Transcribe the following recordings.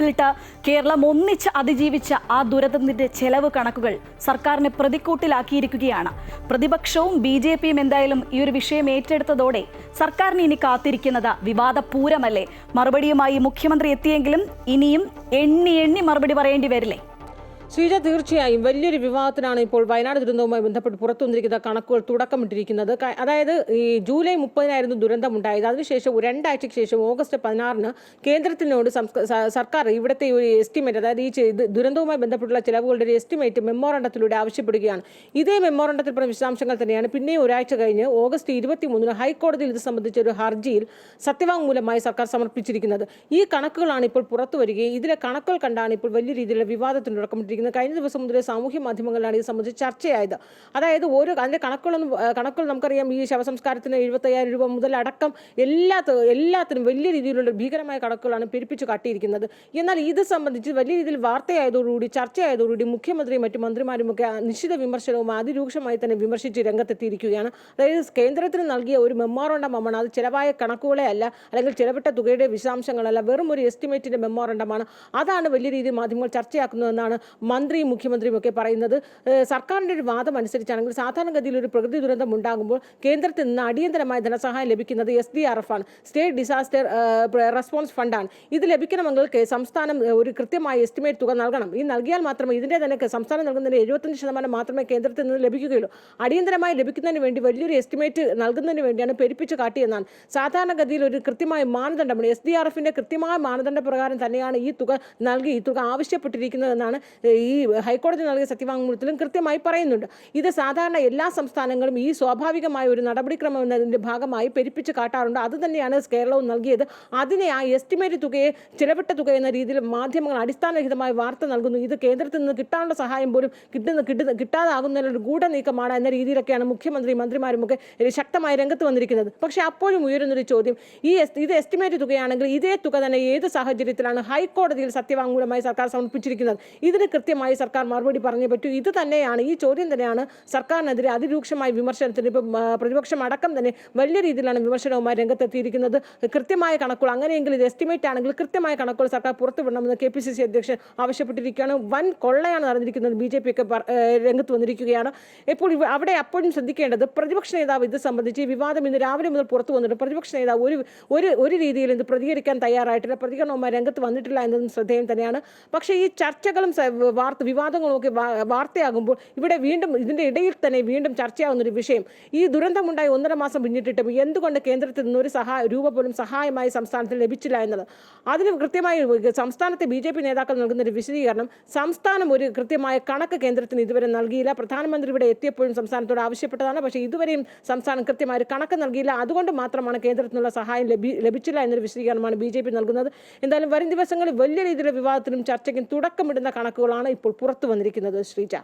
മൺഫിൽട്ടർ കേരളം ഒന്നിച്ച് അതിജീവിച്ച ആ ദുരന്തത്തിന്റെ ചെലവ് കണക്കുകൾ സർക്കാരിനെ പ്രതിക്കൂട്ടിലാക്കിയിരിക്കുകയാണ്. പ്രതിപക്ഷവും ബി ജെ പിയും എന്തായാലും ഈ ഒരു വിഷയം ഏറ്റെടുത്തതോടെ സർക്കാരിന് ഇനി കാത്തിരിക്കുന്നത് വിവാദ പൂരമല്ലേ മറുപടിയുമായി മുഖ്യമന്ത്രി എത്തിയെങ്കിലും ഇനിയും എണ്ണി എണ്ണി മറുപടി പറയേണ്ടി വരില്ലേ? ശ്രീജ തീർച്ചയായും വലിയൊരു വിവാദത്തിനാണ് ഇപ്പോൾ വയനാട് ദുരന്തവുമായി ബന്ധപ്പെട്ട് പുറത്തു വന്നിരിക്കുന്ന കണക്കുകൾ തുടക്കമിട്ടിരിക്കുന്നത്. അതായത് ഈ ജൂലൈ മുപ്പതിനായിരുന്നു ദുരന്തം ഉണ്ടായത് അതിനുശേഷം രണ്ടാഴ്ചയ്ക്ക് ശേഷം ഓഗസ്റ്റ് പതിനാറിന് കേന്ദ്രത്തിനോട് സർക്കാർ ഇവിടുത്തെ ഒരു എസ്റ്റിമേറ്റ് അതായത് ഈ ദുരന്തവുമായി ബന്ധപ്പെട്ടുള്ള ചിലവുകളുടെ ഒരു എസ്റ്റിമേറ്റ് മെമ്മോറണ്ടത്തിലൂടെ ആവശ്യപ്പെടുകയാണ്. ഇതേ മെമ്മോറണ്ടത്തിൽ പറഞ്ഞ വിശദാംശങ്ങൾ തന്നെയാണ്. പിന്നെയും ഒരാഴ്ച കഴിഞ്ഞ് ഓഗസ്റ്റ് ഇരുപത്തി മൂന്നിന് ഹൈക്കോടതിയിൽ ഇത് സംബന്ധിച്ച ഒരു ഹർജിയിൽ സത്യവാങ്മൂലമായി സർക്കാർ സമർപ്പിച്ചിരിക്കുന്നത്. ഈ കണക്കുകളാണ് ഇപ്പോൾ പുറത്തു വരികയും ഇതിലെ കണക്കുകൾ കണ്ടാണ് ഇപ്പോൾ വലിയ രീതിയിലുള്ള വിവാദത്തിന് തുടക്കമിട്ടിരിക്കുന്നത്. കഴിഞ്ഞ ദിവസം മുതൽ സാമൂഹ്യ മാധ്യമങ്ങളിലാണ് ഇത് സംബന്ധിച്ച് ചർച്ചയായത്. അതായത് ഓരോ അതിന്റെ കണക്കുകളൊന്നും കണക്കുകൾ നമുക്കറിയാം. ഈ ശവസംസ്കാരത്തിന് എഴുപത്തയ്യായിരം രൂപ മുതൽ അടക്കം എല്ലാ എല്ലാത്തിനും വലിയ രീതിയിലുള്ള ഭീകരമായ കണക്കുകളാണ് പെരുപ്പിച്ചു കാട്ടിയിരിക്കുന്നത്. എന്നാൽ ഇത് സംബന്ധിച്ച് വലിയ രീതിയിൽ വാർത്തയായതോടുകൂടി ചർച്ചയായതോടുകൂടി മുഖ്യമന്ത്രിയും മറ്റു മന്ത്രിമാരും ഒക്കെ നിശ്ചിത വിമർശനവും അതിരൂക്ഷമായി തന്നെ വിമർശിച്ച് രംഗത്തെത്തിയിരിക്കുകയാണ്. അതായത് കേന്ദ്രത്തിന് നൽകിയ ഒരു മെമ്മോറണ്ടമാണ് അത് ചിലവായ കണക്കുകളെ അല്ല അല്ലെങ്കിൽ ചിലവിട്ട തുകയുടെ വിശദാംശങ്ങളല്ല. വെറും ഒരു എസ്റ്റിമേറ്റിന്റെ മെമ്മോറണ്ടമാണ്. അതാണ് വലിയ രീതിയിൽ മാധ്യമങ്ങൾ ചർച്ചയാക്കുന്നതെന്നാണ് മന്ത്രിയും മുഖ്യമന്ത്രിയും ഒക്കെ പറയുന്നത് സർക്കാരിന്റെ ഒരു വാദം അനുസരിച്ചാണെങ്കിൽ സാധാരണഗതിയിൽ ഒരു പ്രകൃതി ദുരന്തം ഉണ്ടാകുമ്പോൾ കേന്ദ്രത്തിൽ നിന്ന് അടിയന്തരമായ ധനസഹായം ലഭിക്കുന്നത് എസ് ഡി ആർ എഫ് ആണ്. സ്റ്റേറ്റ് ഡിസാസ്റ്റർ റെസ്പോൺസ് ഫണ്ടാണ് ഇത് ലഭിക്കണമെങ്കിൽ സംസ്ഥാനം ഒരു കൃത്യമായ എസ്റ്റിമേറ്റ് തുക നൽകണം. ഈ നൽകിയാൽ മാത്രമേ ഇതിന്റെ തന്നെ സംസ്ഥാനം നൽകുന്നതിന് എഴുപത്തഞ്ച് ശതമാനം മാത്രമേ കേന്ദ്രത്തിൽ നിന്ന് ലഭിക്കുകയുള്ളൂ. അടിയന്തരമായി ലഭിക്കുന്നതിന് വേണ്ടി വലിയൊരു എസ്റ്റിമേറ്റ് നൽകുന്നതിന് വേണ്ടിയാണ് പെരുപ്പിച്ച് കാട്ടിയെന്നാണ്. സാധാരണഗതിയിൽ ഒരു കൃത്യമായ മാനദണ്ഡമാണ്. എസ് ഡി ആർ എഫിന്റെ കൃത്യമായ മാനദണ്ഡ പ്രകാരം തന്നെയാണ് ഈ തുക നൽകി ഈ തുക ആവശ്യപ്പെട്ടിരിക്കുന്നതെന്നാണ് ഈ ഹൈക്കോടതി നൽകിയ സത്യവാങ്മൂലത്തിലും കൃത്യമായി പറയുന്നുണ്ട്. ഇത് സാധാരണ എല്ലാ സംസ്ഥാനങ്ങളും ഈ സ്വാഭാവികമായ ഒരു നടപടിക്രമം എന്നതിന്റെ ഭാഗമായി പെരുപ്പിച്ച് കാട്ടാറുണ്ട്. അത് തന്നെയാണ് കേരളവും നൽകിയത്. അതിനെ ആ എസ്റ്റിമേറ്റ് തുകയെ ചിലവിട്ട തുക എന്ന രീതിയിൽ മാധ്യമങ്ങൾ അടിസ്ഥാനരഹിതമായ വാർത്ത നൽകുന്നു. ഇത് കേന്ദ്രത്തിൽ നിന്ന് കിട്ടാനുള്ള സഹായം പോലും കിട്ടുന്ന കിട്ടുന്ന ഒരു ഗൂഢനീക്കമാണ് എന്ന രീതിയിലൊക്കെയാണ് മുഖ്യമന്ത്രി മന്ത്രിമാരും ഒക്കെ ശക്തമായി രംഗത്ത് വന്നിരിക്കുന്നത്. പക്ഷേ അപ്പോഴും ഉയരുന്നൊരു ചോദ്യം. ഈ ഇത് എസ്റ്റിമേറ്റ് തുകയാണെങ്കിൽ ഇതേ തുക തന്നെ ഏത് സാഹചര്യത്തിലാണ് ഹൈക്കോടതിയിൽ സത്യവാങ്മൂലമായി സർക്കാർ സമർപ്പിച്ചിരിക്കുന്നത്? ഇതിന് കൃത്യമായി സർക്കാർ മറുപടി പറഞ്ഞേ പറ്റൂ. ഇത് തന്നെയാണ് ഈ ചോദ്യം തന്നെയാണ് സർക്കാരിനെതിരെ അതിരൂക്ഷമായ വിമർശനത്തിന് ഇപ്പം പ്രതിപക്ഷം അടക്കം തന്നെ വലിയ രീതിയിലാണ് വിമർശനവുമായി രംഗത്തെത്തിയിരിക്കുന്നത്. കൃത്യമായ കണക്കുകൾ അങ്ങനെയെങ്കിൽ ഇത് എസ്റ്റിമേറ്റ് ആണെങ്കിൽ കൃത്യമായ കണക്കുകൾ സർക്കാർ പുറത്തുവിടണമെന്ന് കെ പി സി സി അധ്യക്ഷൻ ആവശ്യപ്പെട്ടിരിക്കുകയാണ്. വൻ കൊള്ളയാണ് നടന്നിരിക്കുന്നത് ബി ജെ പി ഒക്കെ രംഗത്ത് വന്നിരിക്കുകയാണ്. ഇപ്പോൾ അവിടെ അപ്പോഴും ശ്രദ്ധിക്കേണ്ടത് പ്രതിപക്ഷ നേതാവ് ഇത് സംബന്ധിച്ച് വിവാദം ഇന്ന് രാവിലെ മുതൽ പുറത്തു വന്നിട്ട് പ്രതിപക്ഷ നേതാവ് ഒരു ഒരു ഒരു രീതിയിൽ ഇത് പ്രതികരിക്കാൻ തയ്യാറായിട്ടില്ല. പ്രതികരണവുമായി രംഗത്ത് വന്നിട്ടില്ല എന്നതും ശ്രദ്ധേയം തന്നെയാണ്. പക്ഷേ ഈ ചർച്ചകളും വാർത്ത വിവാദങ്ങളൊക്കെ വാർത്തയാകുമ്പോൾ ഇവിടെ വീണ്ടും ഇതിന്റെ ഇടയിൽ തന്നെ വീണ്ടും ചർച്ചയാകുന്ന ഒരു വിഷയം. ഈ ദുരന്തമുണ്ടായി ഒന്നര മാസം പിന്നിട്ടിട്ടും എന്തുകൊണ്ട് കേന്ദ്രത്തിൽ നിന്നൊരു സഹായ രൂപ പോലും സഹായമായി സംസ്ഥാനത്തിന് ലഭിച്ചില്ല എന്നത്. അതിന് കൃത്യമായി സംസ്ഥാനത്തെ ബി ജെ പി നേതാക്കൾ നൽകുന്ന ഒരു വിശദീകരണം സംസ്ഥാനം ഒരു കൃത്യമായ കണക്ക് കേന്ദ്രത്തിന് ഇതുവരെ നൽകിയില്ല. പ്രധാനമന്ത്രി ഇവിടെ എത്തിയപ്പോഴും സംസ്ഥാനത്തോട് ആവശ്യപ്പെട്ടതാണ്. പക്ഷേ ഇതുവരെയും സംസ്ഥാനം കൃത്യമായ ഒരു കണക്ക് നൽകിയില്ല. അതുകൊണ്ട് മാത്രമാണ് കേന്ദ്രത്തിൽ നിന്നുള്ള സഹായം ലഭി ലഭിച്ചില്ല എന്നൊരു വിശദീകരണമാണ് ബി ജെ പി നൽകുന്നത്. എന്തായാലും വരും ദിവസങ്ങളിൽ വലിയ രീതിയിലുള്ള വിവാദത്തിനും ചർച്ചയ്ക്കും തുടക്കമിടുന്ന കണക്കുകളാണ് ഇപ്പോൾ പുറത്തു വന്നിരിക്കുന്നത് ശ്രീജ.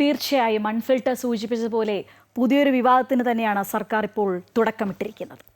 തീർച്ചയായും അൺഫിൽട്ടർ സൂചിപ്പിച്ചതുപോലെ പുതിയൊരു വിവാദത്തിന് തന്നെയാണ് സർക്കാർ ഇപ്പോൾ തുടക്കമിട്ടിരിക്കുന്നത്.